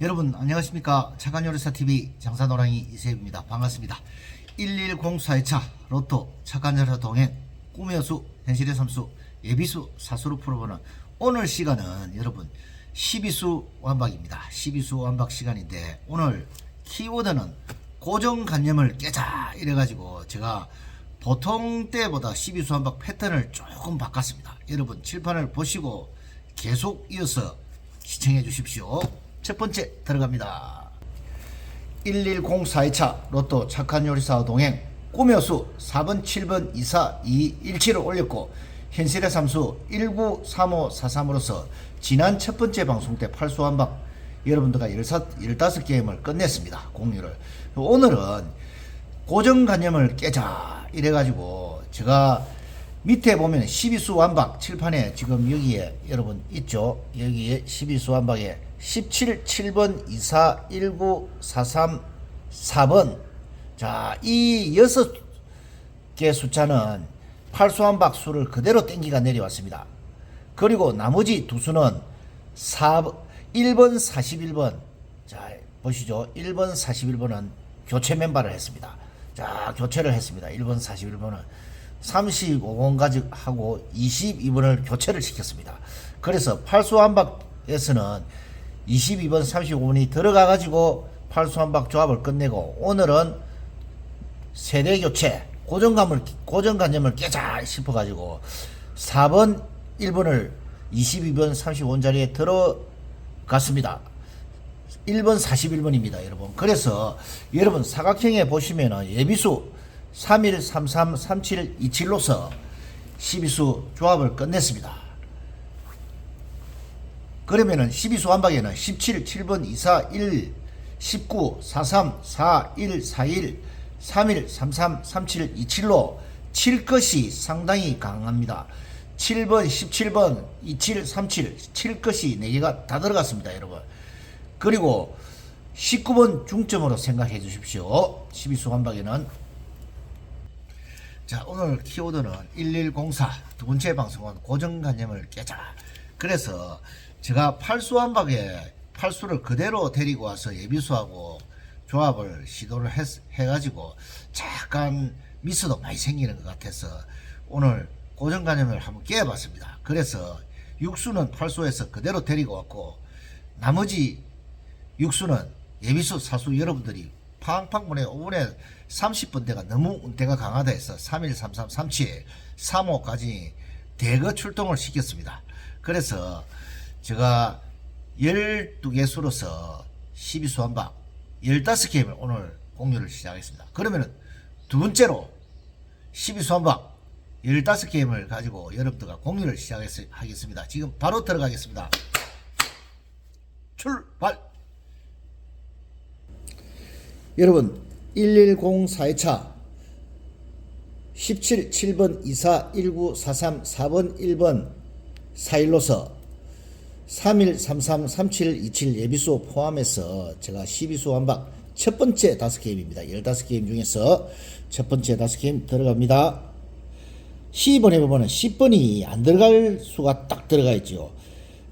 여러분 안녕하십니까? 착한 요리사 TV 장사노랑이 이세입니다. 반갑습니다. 1104회차 로또 착한 요리사 동행 꿈의 수 현실의 삼수 예비수 사수로 풀어보는 오늘 시간은 여러분 12수 완박입니다. 12수 완박 시간인데 오늘 키워드는 고정관념을 깨자 이래가지고 제가 보통 때보다 12수 완박 패턴을 조금 바꿨습니다. 여러분 칠판을 보시고 계속 이어서 시청해 주십시오. 첫 번째 들어갑니다. 1104회차 로또 착한 요리사 동행 꾸며수 4번 7번 24 217을 올렸고 현실의 삼수 193543으로서 지난 첫 번째 방송 때 8수 한방 여러분들과 15게임을 끝냈습니다. 공유를. 오늘은 고정관념을 깨자 이래가지고 제가 밑에 보면 12수 완박 칠판에 지금 여기에 여러분 있죠? 여기에 12수 완박에 17 7번 24 19 43 4번. 자 이 여섯 개 숫자는 8수 완박 수를 그대로 땡기가 내려왔습니다. 그리고 나머지 두 수는 4, 1번 41번. 자 보시죠. 1번 41번은 교체 멤버를 했습니다. 자 교체를 했습니다. 1번 41번은 35번 가지고 22번을 교체를 시켰습니다. 그래서 팔수 한박에서는 22번, 35번이 들어가 가지고 팔수 한박 조합을 끝내고 오늘은 세대 교체 고정감을 고정관념을 깨자 싶어 가지고 4번, 1번을 22번, 35번 자리에 들어갔습니다. 1번 41번입니다, 여러분. 그래서 여러분 사각형에 보시면은 예비수 31, 33, 37, 27로서 12수 조합을 끝냈습니다. 그러면은 12수 한박에는 17, 7번, 24, 1, 19, 43, 4, 1, 41, 31, 33, 37, 27로 칠 것이 상당히 강합니다. 7번, 17번, 27, 37, 칠 것이 4개가 다 들어갔습니다, 여러분. 그리고 19번 중점으로 생각해 주십시오. 12수 한박에는 자 오늘 키워드는 1104 두 번째 방송은 고정관념을 깨자. 그래서 제가 팔수 한박에 팔수를 그대로 데리고 와서 예비수하고 조합을 시도를 했, 해가지고 약간 미스도 많이 생기는 것 같아서 오늘 고정관념을 한번 깨봤습니다. 그래서 육수는 팔수에서 그대로 데리고 왔고 나머지 육수는 예비수 사수 여러분들이 팡팡 보내 5분에 30분대가 너무 운대가 강하다 해서 31, 33, 37, 35까지 대거 출동을 시켰습니다. 그래서 제가 12개 수로서 12수 한박 15게임을 오늘 공유를 시작하겠습니다. 그러면은 두 번째로 12수 한박 15게임을 가지고 여러분들과 공유를 시작하겠습니다. 지금 바로 들어가겠습니다. 출발! 여러분 1104회차 17 7번 24 19 43 4번 1번 4일로서 31 33 37 27 예비수 포함해서 제가 12수 완박 첫 번째 다섯 게임입니다. 15게임 중에서 첫 번째 다섯 게임 들어갑니다. 12번 해보면 10번이 안 들어갈 수가 딱 들어가 있죠.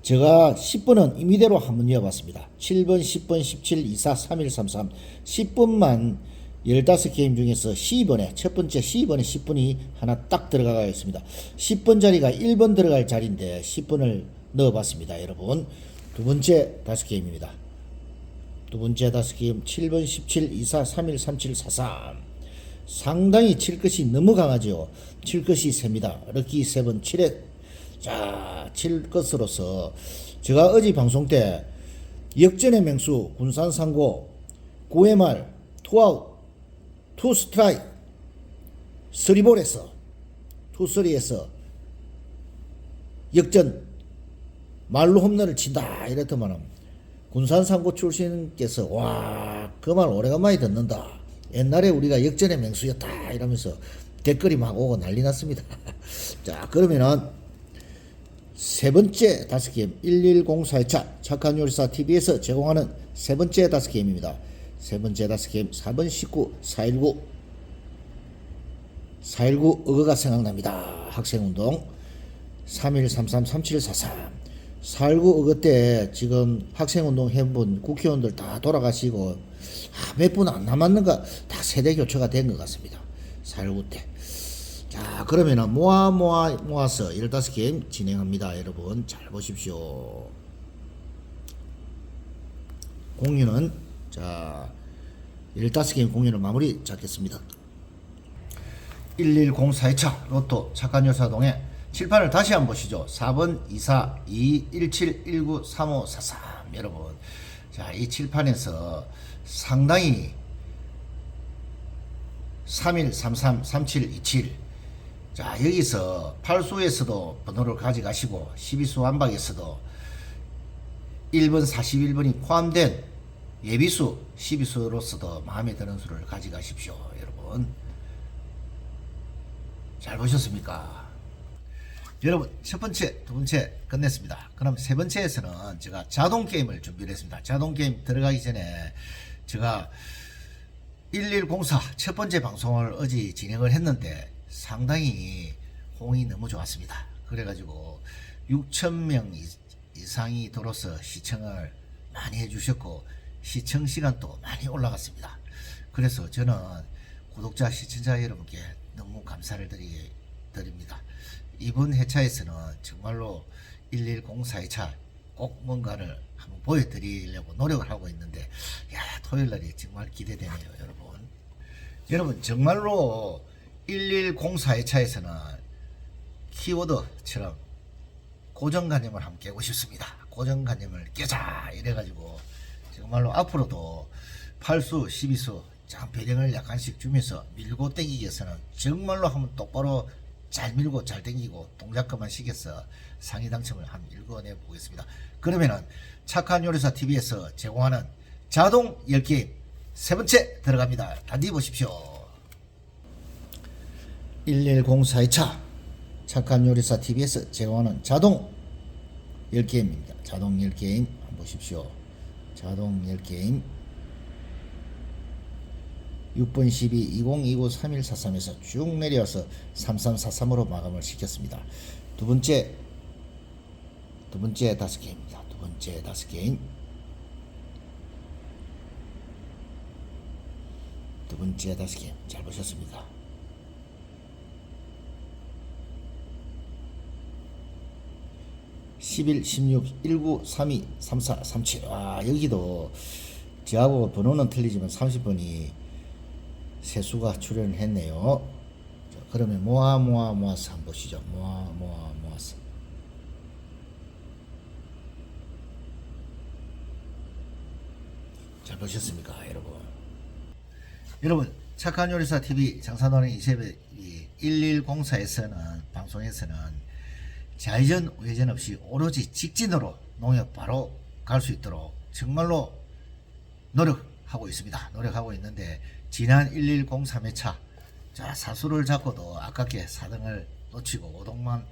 제가 10번은 임의대로 한번 이어봤습니다. 7번, 10번, 17, 24, 31, 33, 10번만 15게임 중에서 12번에 첫 번째 12번에 10번이 하나 딱 들어가 있습니다. 10번 자리가 1번 들어갈 자리인데 10번을 넣어봤습니다. 여러분 두 번째 다섯 게임입니다. 두 번째 다섯 게임 7번, 17, 24, 31, 37, 43 상당히 칠 것이 너무 강하죠. 칠 것이 셉니다. 럭키 세븐 7회 자, 칠 것으로서 제가 어제 방송 때 역전의 맹수 군산 상고 9회 말 투아웃 투 스트라이크 쓰리볼에서. 투쓰리에서. 역전. 말로 홈런을 친다. 이랬더만 군산 상고 출신께서 와 그 말 오래간만에 듣는다. 옛날에 우리가 역전의 맹수였다. 이러면서 댓글이 막 오고 난리 났습니다. 자 그러면은 세 번째 다섯 게임. 1104회차 착한 요리사 TV에서 제공하는 세 번째 다섯 게임입니다. 세 번째 다섯 게임 4번 19 419 419 어거가 생각납니다. 학생운동 3133 3743 살구 어거 때 지금 학생운동 해본 국회의원들 다 돌아가시고 아, 몇분 안 남았는가 다 세대 교체가 된 것 같습니다. 살구 때. 자 그러면은 모아 모아 모아서 15게임 진행합니다. 여러분 잘 보십시오. 공유는 자 15게임 공유는 마무리 잡겠습니다. 1104차 로또 착한 여사동의 칠판을 다시 한번 보시죠. 4번 24 217 19 35 43 여러분. 자, 이 칠판에서 상당히 31 33 37 27 자, 여기서 8수에서도 번호를 가져가시고 12수 완박에서도 1번 41번이 포함된 예비수 12수로서도 마음에 드는 수를 가져가십시오, 여러분. 잘 보셨습니까? 여러분 첫 번째, 두 번째 끝냈습니다. 그럼 세 번째에서는 제가 자동 게임을 준비를 했습니다. 자동 게임 들어가기 전에 제가 1104 첫 번째 방송을 어제 진행을 했는데 상당히 호응이 너무 좋았습니다. 그래가지고 6천명 이상이 들어서 시청을 많이 해주셨고 시청 시간도 많이 올라갔습니다. 그래서 저는 구독자 시청자 여러분께 너무 감사를 드리, 드립니다. 이번 회차에서는 정말로 1104 회차 꼭 뭔가를 한번 보여드리려고 노력을 하고 있는데 야 토요일 날이 정말 기대되네요 여러분 여러분 정말로 1104 회차에서는 키워드처럼 고정관념을 한번 깨고 싶습니다 고정관념을 깨자 이래가지고 정말로 앞으로도 8수 12수 참 배령을 약간씩 주면서 밀고 땡기기 위해서는 정말로 한번 똑바로 잘 밀고 잘 땡기고 동작만 시켜서 상위 당첨을 한번 읽어내 보겠습니다. 그러면은 착한 요리사 TV에서 제공하는 자동 10게임 세 번째 들어갑니다. 단디 보십시오. 1104차 착한 요리사 TV에서 제공하는 자동 10게임입니다. 자동 10게임 한번 보십시오. 자동 10게임 6번 12 2029 3143에서 쭉 내려와서 3343으로 마감을 시켰습니다. 두 번째 두 번째 다섯 게임입니다. 두 번째 다섯 게임 두 번째 다섯 게임 잘 보셨습니까? (11) (16) (19) (32) (34) (37) 아 여기도 저하고 번호는 틀리지만 30번이 세수가 출연을 했네요. 자, 그러면 모아 모아 모아서 한번 보시죠. 모아 모아 모아서. 잘 보셨습니까, 여러분? 여러분, 착한 요리사 TV 장사노는 이세배 1104에서는 방송에서는 좌회전 우회전 없이 오로지 직진으로 농협 바로 갈 수 있도록 정말로 노력하고 있습니다. 노력하고 있는데 지난 1103회차 자 사수를 잡고도 아깝게 4등을 놓치고 5등만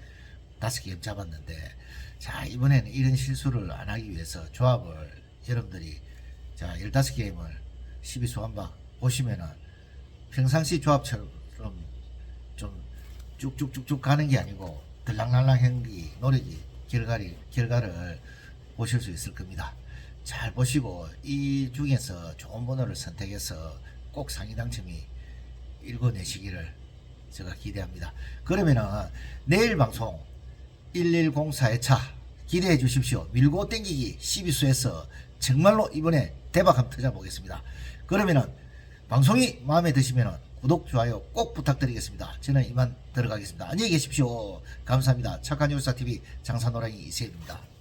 5개 잡았는데 자 이번에는 이런 실수를 안 하기 위해서 조합을 여러분들이 자 15게임을 12수 한박 보시면은 평상시 조합처럼 좀 쭉쭉쭉쭉 가는 게 아니고 들락날락 행기 노력이 결과리, 결과를 보실 수 있을 겁니다. 잘 보시고 이 중에서 좋은 번호를 선택해서 꼭 상위 당첨이 읽어내시기를 제가 기대합니다. 그러면은 내일 방송 1104회 차 기대해 주십시오. 밀고 땡기기 12수에서 정말로 이번에 대박 한번 터져보겠습니다. 그러면은 방송이 마음에 드시면은 구독, 좋아요 꼭 부탁드리겠습니다. 저는 이만 들어가겠습니다. 안녕히 계십시오. 감사합니다. 착한 요리사TV 장사노랑이 이세입니다.